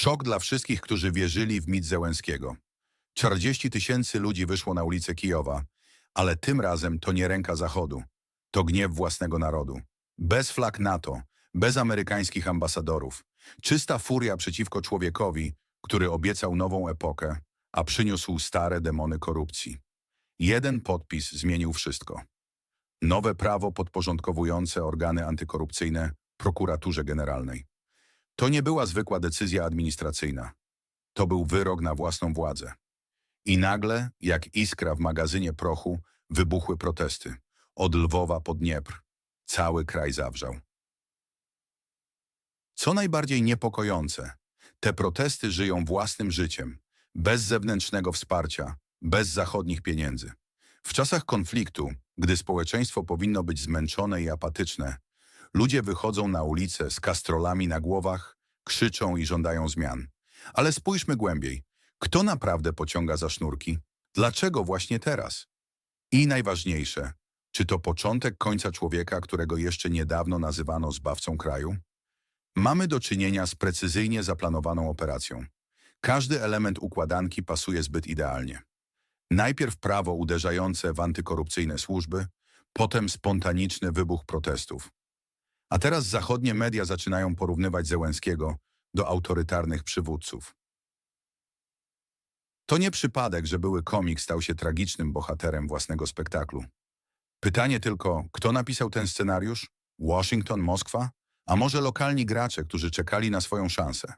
Szok dla wszystkich, którzy wierzyli w mit Zełenskiego. 40 tysięcy ludzi wyszło na ulicę Kijowa, ale tym razem to nie ręka Zachodu, to gniew własnego narodu. Bez flag NATO, bez amerykańskich ambasadorów. Czysta furia przeciwko człowiekowi, który obiecał nową epokę, a przyniósł stare demony korupcji. Jeden podpis zmienił wszystko. Nowe prawo podporządkowujące organy antykorupcyjne prokuraturze generalnej. To nie była zwykła decyzja administracyjna. To był wyrok na własną władzę. I nagle, jak iskra w magazynie prochu, wybuchły protesty. Od Lwowa po Dniepr. Cały kraj zawrzał. Co najbardziej niepokojące, te protesty żyją własnym życiem, bez zewnętrznego wsparcia, bez zachodnich pieniędzy. W czasach konfliktu, gdy społeczeństwo powinno być zmęczone i apatyczne, ludzie wychodzą na ulice z kastrolami na głowach, krzyczą i żądają zmian. Ale spójrzmy głębiej. Kto naprawdę pociąga za sznurki? Dlaczego właśnie teraz? I najważniejsze, czy to początek końca człowieka, którego jeszcze niedawno nazywano zbawcą kraju? Mamy do czynienia z precyzyjnie zaplanowaną operacją. Każdy element układanki pasuje zbyt idealnie. Najpierw prawo uderzające w antykorupcyjne służby, potem spontaniczny wybuch protestów. A teraz zachodnie media zaczynają porównywać Zełenskiego do autorytarnych przywódców. To nie przypadek, że były komik stał się tragicznym bohaterem własnego spektaklu. Pytanie tylko, kto napisał ten scenariusz? Washington, Moskwa? A może lokalni gracze, którzy czekali na swoją szansę?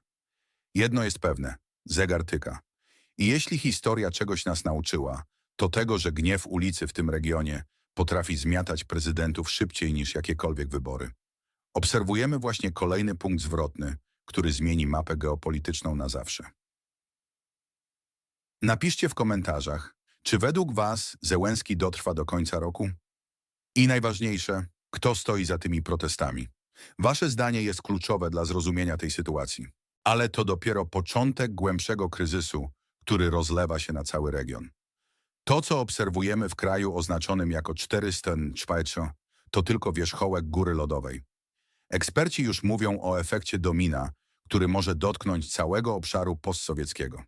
Jedno jest pewne, zegar tyka. I jeśli historia czegoś nas nauczyła, to tego, że gniew ulicy w tym regionie potrafi zmiatać prezydentów szybciej niż jakiekolwiek wybory. Obserwujemy właśnie kolejny punkt zwrotny, który zmieni mapę geopolityczną na zawsze. Napiszcie w komentarzach, czy według Was Zełenski dotrwa do końca roku? I najważniejsze, kto stoi za tymi protestami? Wasze zdanie jest kluczowe dla zrozumienia tej sytuacji. Ale to dopiero początek głębszego kryzysu, który rozlewa się na cały region. To, co obserwujemy w kraju oznaczonym jako 400 Schweizer, to tylko wierzchołek góry lodowej. Eksperci już mówią o efekcie domina, który może dotknąć całego obszaru postsowieckiego.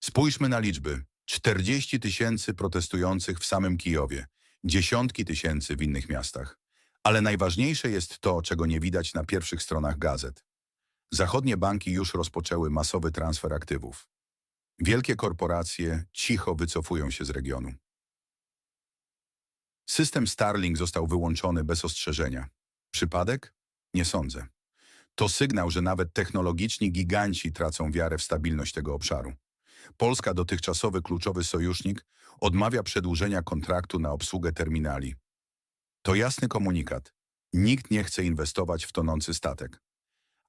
Spójrzmy na liczby. 40 tysięcy protestujących w samym Kijowie, dziesiątki tysięcy w innych miastach. Ale najważniejsze jest to, czego nie widać na pierwszych stronach gazet. Zachodnie banki już rozpoczęły masowy transfer aktywów. Wielkie korporacje cicho wycofują się z regionu. System Starlink został wyłączony bez ostrzeżenia. Przypadek? Nie sądzę. To sygnał, że nawet technologiczni giganci tracą wiarę w stabilność tego obszaru. Polska, dotychczasowy kluczowy sojusznik, odmawia przedłużenia kontraktu na obsługę terminali. To jasny komunikat. Nikt nie chce inwestować w tonący statek.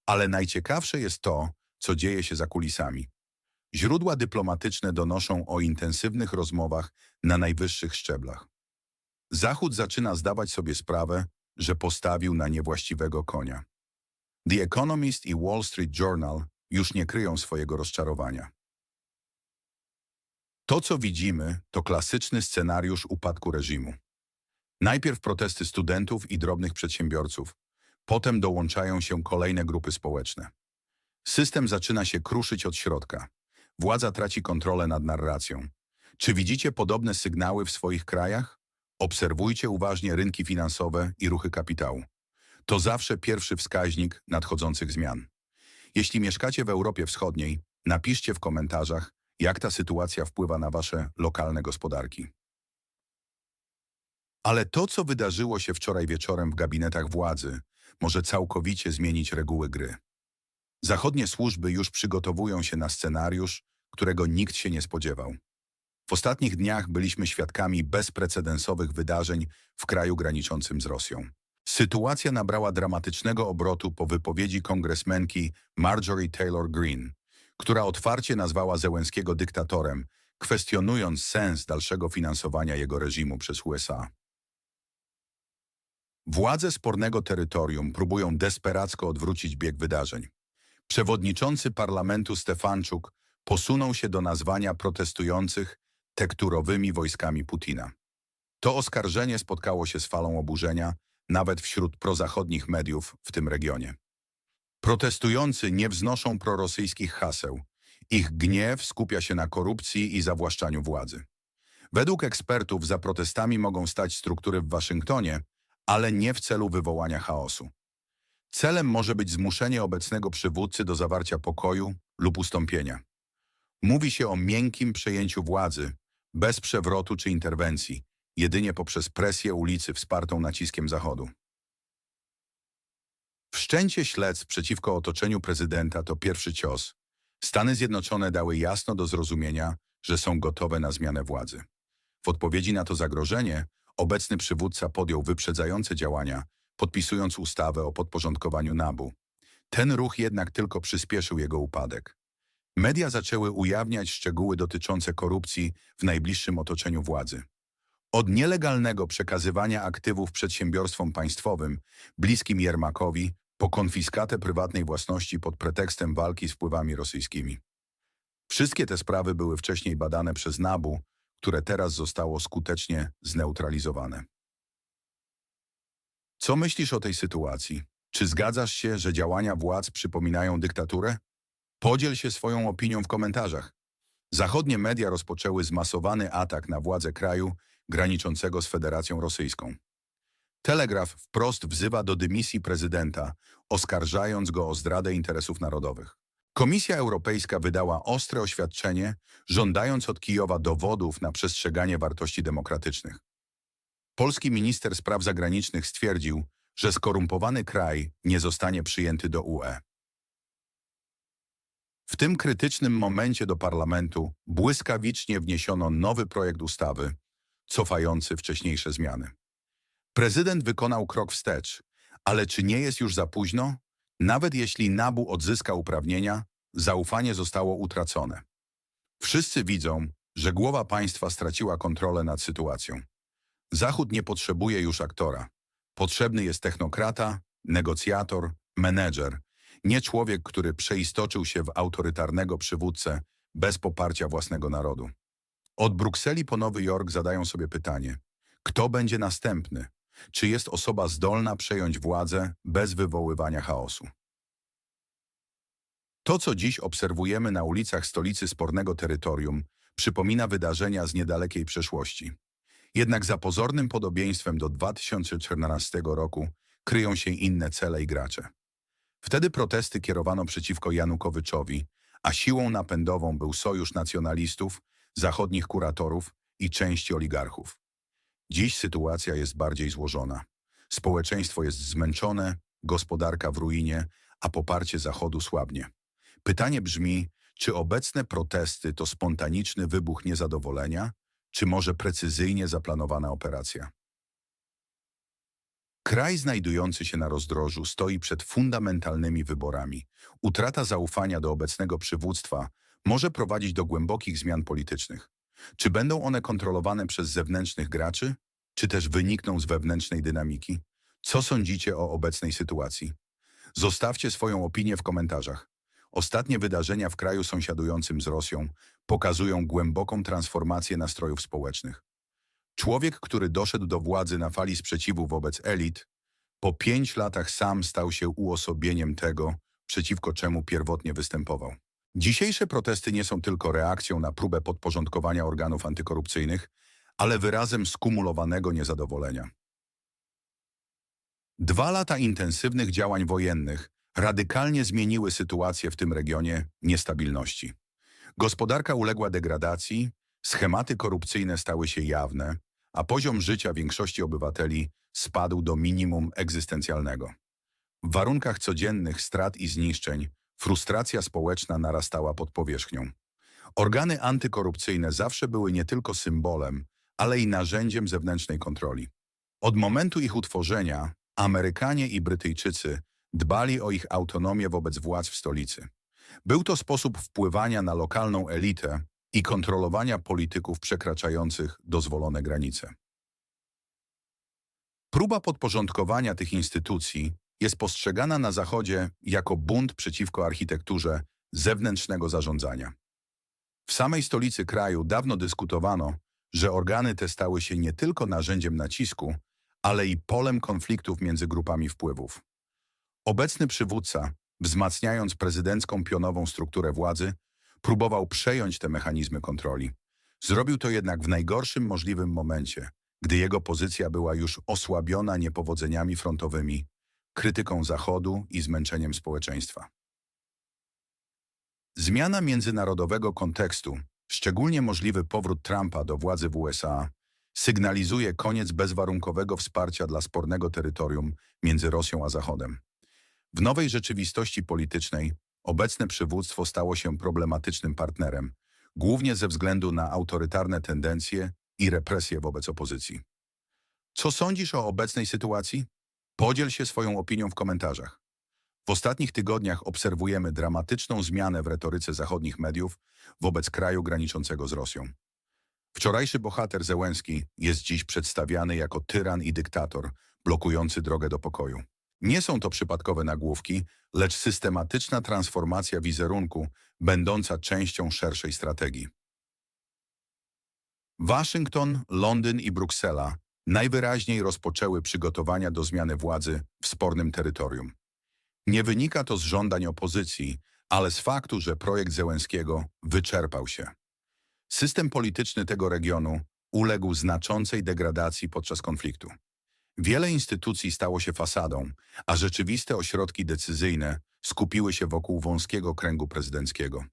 Ale najciekawsze jest to, co dzieje się za kulisami. Źródła dyplomatyczne donoszą o intensywnych rozmowach na najwyższych szczeblach. Zachód zaczyna zdawać sobie sprawę, że postawił na niewłaściwego konia. The Economist i Wall Street Journal już nie kryją swojego rozczarowania. To, co widzimy, to klasyczny scenariusz upadku reżimu. Najpierw protesty studentów i drobnych przedsiębiorców, potem dołączają się kolejne grupy społeczne. System zaczyna się kruszyć od środka. Władza traci kontrolę nad narracją. Czy widzicie podobne sygnały w swoich krajach? Obserwujcie uważnie rynki finansowe i ruchy kapitału. To zawsze pierwszy wskaźnik nadchodzących zmian. Jeśli mieszkacie w Europie Wschodniej, napiszcie w komentarzach, jak ta sytuacja wpływa na wasze lokalne gospodarki. Ale to, co wydarzyło się wczoraj wieczorem w gabinetach władzy, może całkowicie zmienić reguły gry. Zachodnie służby już przygotowują się na scenariusz, którego nikt się nie spodziewał. W ostatnich dniach byliśmy świadkami bezprecedensowych wydarzeń w kraju graniczącym z Rosją. Sytuacja nabrała dramatycznego obrotu po wypowiedzi kongresmenki Marjorie Taylor Greene, która otwarcie nazwała Zełenskiego dyktatorem, kwestionując sens dalszego finansowania jego reżimu przez USA. Władze spornego terytorium próbują desperacko odwrócić bieg wydarzeń. Przewodniczący parlamentu Stefanczuk posunął się do nazwania protestujących tekturowymi wojskami Putina. To oskarżenie spotkało się z falą oburzenia, nawet wśród prozachodnich mediów w tym regionie. Protestujący nie wznoszą prorosyjskich haseł. Ich gniew skupia się na korupcji i zawłaszczaniu władzy. Według ekspertów za protestami mogą stać struktury w Waszyngtonie, ale nie w celu wywołania chaosu. Celem może być zmuszenie obecnego przywódcy do zawarcia pokoju lub ustąpienia. Mówi się o miękkim przejęciu władzy, bez przewrotu czy interwencji, jedynie poprzez presję ulicy wspartą naciskiem Zachodu. Wszczęcie śledztw przeciwko otoczeniu prezydenta to pierwszy cios. Stany Zjednoczone dały jasno do zrozumienia, że są gotowe na zmianę władzy. W odpowiedzi na to zagrożenie obecny przywódca podjął wyprzedzające działania, podpisując ustawę o podporządkowaniu NABU. Ten ruch jednak tylko przyspieszył jego upadek. Media zaczęły ujawniać szczegóły dotyczące korupcji w najbliższym otoczeniu władzy. Od nielegalnego przekazywania aktywów przedsiębiorstwom państwowym, bliskim Jermakowi, po konfiskatę prywatnej własności pod pretekstem walki z wpływami rosyjskimi. Wszystkie te sprawy były wcześniej badane przez NABU, które teraz zostało skutecznie zneutralizowane. Co myślisz o tej sytuacji? Czy zgadzasz się, że działania władz przypominają dyktaturę? Podziel się swoją opinią w komentarzach. Zachodnie media rozpoczęły zmasowany atak na władze kraju graniczącego z Federacją Rosyjską. Telegraf wprost wzywa do dymisji prezydenta, oskarżając go o zdradę interesów narodowych. Komisja Europejska wydała ostre oświadczenie, żądając od Kijowa dowodów na przestrzeganie wartości demokratycznych. Polski minister spraw zagranicznych stwierdził, że skorumpowany kraj nie zostanie przyjęty do UE. W tym krytycznym momencie do parlamentu błyskawicznie wniesiono nowy projekt ustawy cofający wcześniejsze zmiany. Prezydent wykonał krok wstecz, ale czy nie jest już za późno? Nawet jeśli NABU odzyska uprawnienia, zaufanie zostało utracone. Wszyscy widzą, że głowa państwa straciła kontrolę nad sytuacją. Zachód nie potrzebuje już aktora. Potrzebny jest technokrata, negocjator, menedżer, nie człowiek, który przeistoczył się w autorytarnego przywódcę bez poparcia własnego narodu. Od Brukseli po Nowy Jork zadają sobie pytanie, kto będzie następny? Czy jest osoba zdolna przejąć władzę bez wywoływania chaosu? To, co dziś obserwujemy na ulicach stolicy spornego terytorium, przypomina wydarzenia z niedalekiej przeszłości. Jednak za pozornym podobieństwem do 2014 roku kryją się inne cele i gracze. Wtedy protesty kierowano przeciwko Janukowyczowi, a siłą napędową był sojusz nacjonalistów, zachodnich kuratorów i części oligarchów. Dziś sytuacja jest bardziej złożona. Społeczeństwo jest zmęczone, gospodarka w ruinie, a poparcie Zachodu słabnie. Pytanie brzmi, czy obecne protesty to spontaniczny wybuch niezadowolenia, czy może precyzyjnie zaplanowana operacja? Kraj znajdujący się na rozdrożu stoi przed fundamentalnymi wyborami. Utrata zaufania do obecnego przywództwa może prowadzić do głębokich zmian politycznych. Czy będą one kontrolowane przez zewnętrznych graczy, czy też wynikną z wewnętrznej dynamiki? Co sądzicie o obecnej sytuacji? Zostawcie swoją opinię w komentarzach. Ostatnie wydarzenia w kraju sąsiadującym z Rosją pokazują głęboką transformację nastrojów społecznych. Człowiek, który doszedł do władzy na fali sprzeciwu wobec elit, po pięć latach sam stał się uosobieniem tego, przeciwko czemu pierwotnie występował. Dzisiejsze protesty nie są tylko reakcją na próbę podporządkowania organów antykorupcyjnych, ale wyrazem skumulowanego niezadowolenia. Dwa lata intensywnych działań wojennych radykalnie zmieniły sytuację w tym regionie niestabilności. Gospodarka uległa degradacji, schematy korupcyjne stały się jawne, a poziom życia większości obywateli spadł do minimum egzystencjalnego. W warunkach codziennych strat i zniszczeń frustracja społeczna narastała pod powierzchnią. Organy antykorupcyjne zawsze były nie tylko symbolem, ale i narzędziem zewnętrznej kontroli. Od momentu ich utworzenia Amerykanie i Brytyjczycy dbali o ich autonomię wobec władz w stolicy. Był to sposób wpływania na lokalną elitę i kontrolowania polityków przekraczających dozwolone granice. Próba podporządkowania tych instytucji jest postrzegana na Zachodzie jako bunt przeciwko architekturze zewnętrznego zarządzania. W samej stolicy kraju dawno dyskutowano, że organy te stały się nie tylko narzędziem nacisku, ale i polem konfliktów między grupami wpływów. Obecny przywódca wzmacniając prezydencką pionową strukturę władzy, próbował przejąć te mechanizmy kontroli. Zrobił to jednak w najgorszym możliwym momencie, gdy jego pozycja była już osłabiona niepowodzeniami frontowymi, krytyką Zachodu i zmęczeniem społeczeństwa. Zmiana międzynarodowego kontekstu, szczególnie możliwy powrót Trumpa do władzy w USA, sygnalizuje koniec bezwarunkowego wsparcia dla spornego terytorium między Rosją a Zachodem. W nowej rzeczywistości politycznej obecne przywództwo stało się problematycznym partnerem, głównie ze względu na autorytarne tendencje i represje wobec opozycji. Co sądzisz o obecnej sytuacji? Podziel się swoją opinią w komentarzach. W ostatnich tygodniach obserwujemy dramatyczną zmianę w retoryce zachodnich mediów wobec kraju graniczącego z Rosją. Wczorajszy bohater Zełenski jest dziś przedstawiany jako tyran i dyktator, blokujący drogę do pokoju. Nie są to przypadkowe nagłówki, lecz systematyczna transformacja wizerunku, będąca częścią szerszej strategii. Waszyngton, Londyn i Bruksela najwyraźniej rozpoczęły przygotowania do zmiany władzy w spornym terytorium. Nie wynika to z żądań opozycji, ale z faktu, że projekt Zełenskiego wyczerpał się. System polityczny tego regionu uległ znaczącej degradacji podczas konfliktu. Wiele instytucji stało się fasadą, a rzeczywiste ośrodki decyzyjne skupiły się wokół wąskiego kręgu prezydenckiego.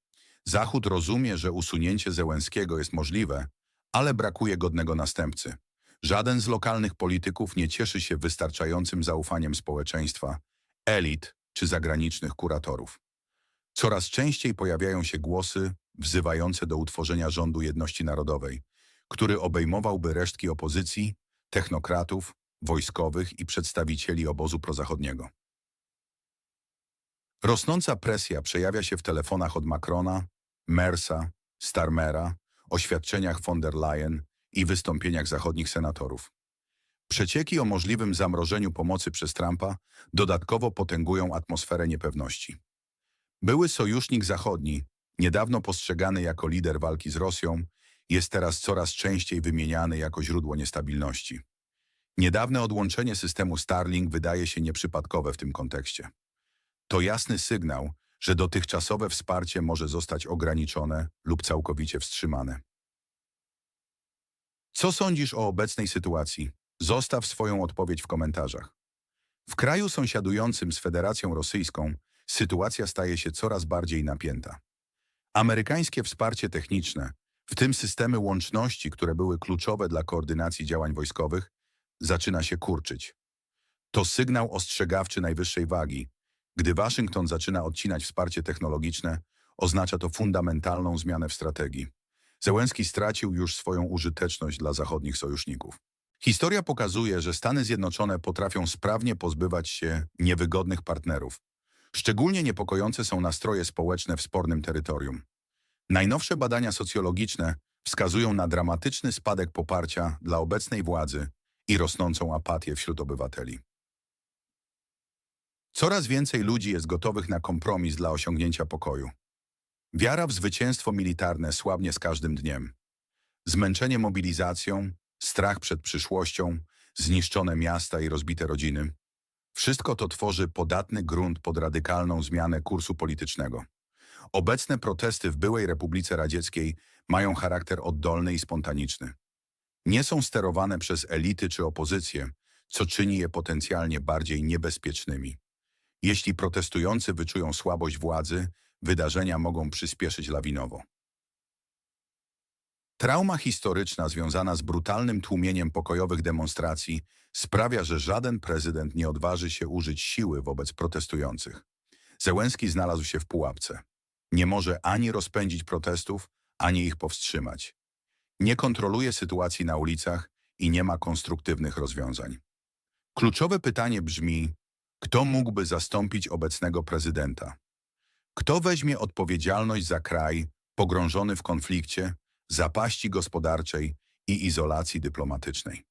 Zachód rozumie, że usunięcie Zełenskiego jest możliwe, ale brakuje godnego następcy. Żaden z lokalnych polityków nie cieszy się wystarczającym zaufaniem społeczeństwa, elit czy zagranicznych kuratorów. Coraz częściej pojawiają się głosy wzywające do utworzenia rządu jedności narodowej, który obejmowałby resztki opozycji, technokratów, wojskowych i przedstawicieli obozu prozachodniego. Rosnąca presja przejawia się w telefonach od Macrona, Mersa, Starmera, oświadczeniach von der Leyen i wystąpieniach zachodnich senatorów. Przecieki o możliwym zamrożeniu pomocy przez Trumpa dodatkowo potęgują atmosferę niepewności. Były sojusznik zachodni, niedawno postrzegany jako lider walki z Rosją, jest teraz coraz częściej wymieniany jako źródło niestabilności. Niedawne odłączenie systemu Starlink wydaje się nieprzypadkowe w tym kontekście. To jasny sygnał, że dotychczasowe wsparcie może zostać ograniczone lub całkowicie wstrzymane. Co sądzisz o obecnej sytuacji? Zostaw swoją odpowiedź w komentarzach. W kraju sąsiadującym z Federacją Rosyjską sytuacja staje się coraz bardziej napięta. Amerykańskie wsparcie techniczne, w tym systemy łączności, które były kluczowe dla koordynacji działań wojskowych, zaczyna się kurczyć. To sygnał ostrzegawczy najwyższej wagi. Gdy Waszyngton zaczyna odcinać wsparcie technologiczne, oznacza to fundamentalną zmianę w strategii. Zełenski stracił już swoją użyteczność dla zachodnich sojuszników. Historia pokazuje, że Stany Zjednoczone potrafią sprawnie pozbywać się niewygodnych partnerów. Szczególnie niepokojące są nastroje społeczne w spornym terytorium. Najnowsze badania socjologiczne wskazują na dramatyczny spadek poparcia dla obecnej władzy i rosnącą apatię wśród obywateli. Coraz więcej ludzi jest gotowych na kompromis dla osiągnięcia pokoju. Wiara w zwycięstwo militarne słabnie z każdym dniem. Zmęczenie mobilizacją, strach przed przyszłością, zniszczone miasta i rozbite rodziny. Wszystko to tworzy podatny grunt pod radykalną zmianę kursu politycznego. Obecne protesty w byłej Republice Radzieckiej mają charakter oddolny i spontaniczny. Nie są sterowane przez elity czy opozycję, co czyni je potencjalnie bardziej niebezpiecznymi. Jeśli protestujący wyczują słabość władzy, wydarzenia mogą przyspieszyć lawinowo. Trauma historyczna związana z brutalnym tłumieniem pokojowych demonstracji sprawia, że żaden prezydent nie odważy się użyć siły wobec protestujących. Zełenski znalazł się w pułapce. Nie może ani rozpędzić protestów, ani ich powstrzymać. Nie kontroluje sytuacji na ulicach i nie ma konstruktywnych rozwiązań. Kluczowe pytanie brzmi, kto mógłby zastąpić obecnego prezydenta? Kto weźmie odpowiedzialność za kraj pogrążony w konflikcie, zapaści gospodarczej i izolacji dyplomatycznej?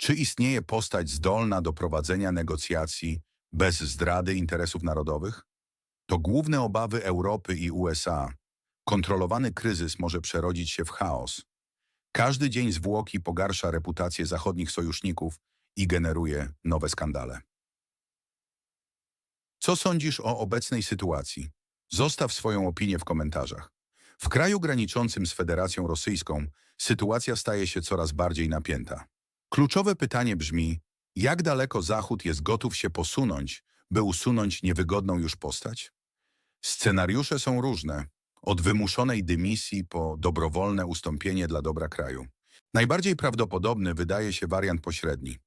Czy istnieje postać zdolna do prowadzenia negocjacji bez zdrady interesów narodowych? To główne obawy Europy i USA. Kontrolowany kryzys może przerodzić się w chaos. Każdy dzień zwłoki pogarsza reputację zachodnich sojuszników i generuje nowe skandale. Co sądzisz o obecnej sytuacji? Zostaw swoją opinię w komentarzach. W kraju graniczącym z Federacją Rosyjską sytuacja staje się coraz bardziej napięta. Kluczowe pytanie brzmi, jak daleko Zachód jest gotów się posunąć, by usunąć niewygodną już postać? Scenariusze są różne, od wymuszonej dymisji po dobrowolne ustąpienie dla dobra kraju. Najbardziej prawdopodobny wydaje się wariant pośredni.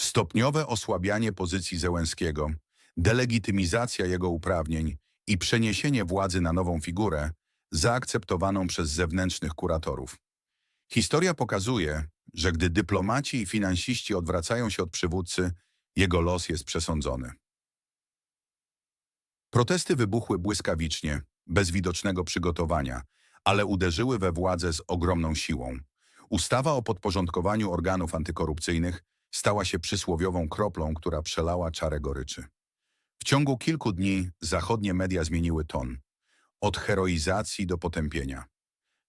Stopniowe osłabianie pozycji Zełenskiego, delegitymizacja jego uprawnień i przeniesienie władzy na nową figurę, zaakceptowaną przez zewnętrznych kuratorów. Historia pokazuje, że gdy dyplomaci i finansiści odwracają się od przywódcy, jego los jest przesądzony. Protesty wybuchły błyskawicznie, bez widocznego przygotowania, ale uderzyły we władzę z ogromną siłą. Ustawa o podporządkowaniu organów antykorupcyjnych stała się przysłowiową kroplą, która przelała czarę goryczy. W ciągu kilku dni zachodnie media zmieniły ton. Od heroizacji do potępienia.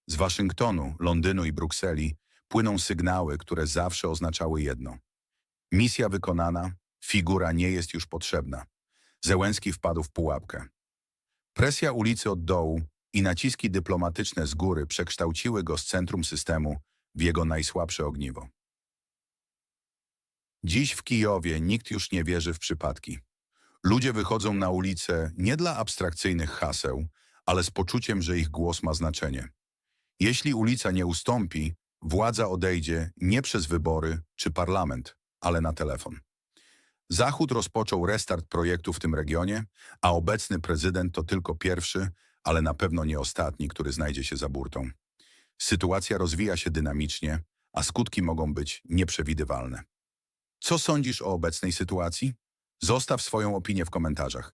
Z Waszyngtonu, Londynu i Brukseli płyną sygnały, które zawsze oznaczały jedno. Misja wykonana, figura nie jest już potrzebna. Zełenski wpadł w pułapkę. Presja ulicy od dołu i naciski dyplomatyczne z góry przekształciły go z centrum systemu w jego najsłabsze ogniwo. Dziś w Kijowie nikt już nie wierzy w przypadki. Ludzie wychodzą na ulicę nie dla abstrakcyjnych haseł, ale z poczuciem, że ich głos ma znaczenie. Jeśli ulica nie ustąpi, władza odejdzie nie przez wybory czy parlament, ale na telefon. Zachód rozpoczął restart projektu w tym regionie, a obecny prezydent to tylko pierwszy, ale na pewno nie ostatni, który znajdzie się za burtą. Sytuacja rozwija się dynamicznie, a skutki mogą być nieprzewidywalne. Co sądzisz o obecnej sytuacji? Zostaw swoją opinię w komentarzach.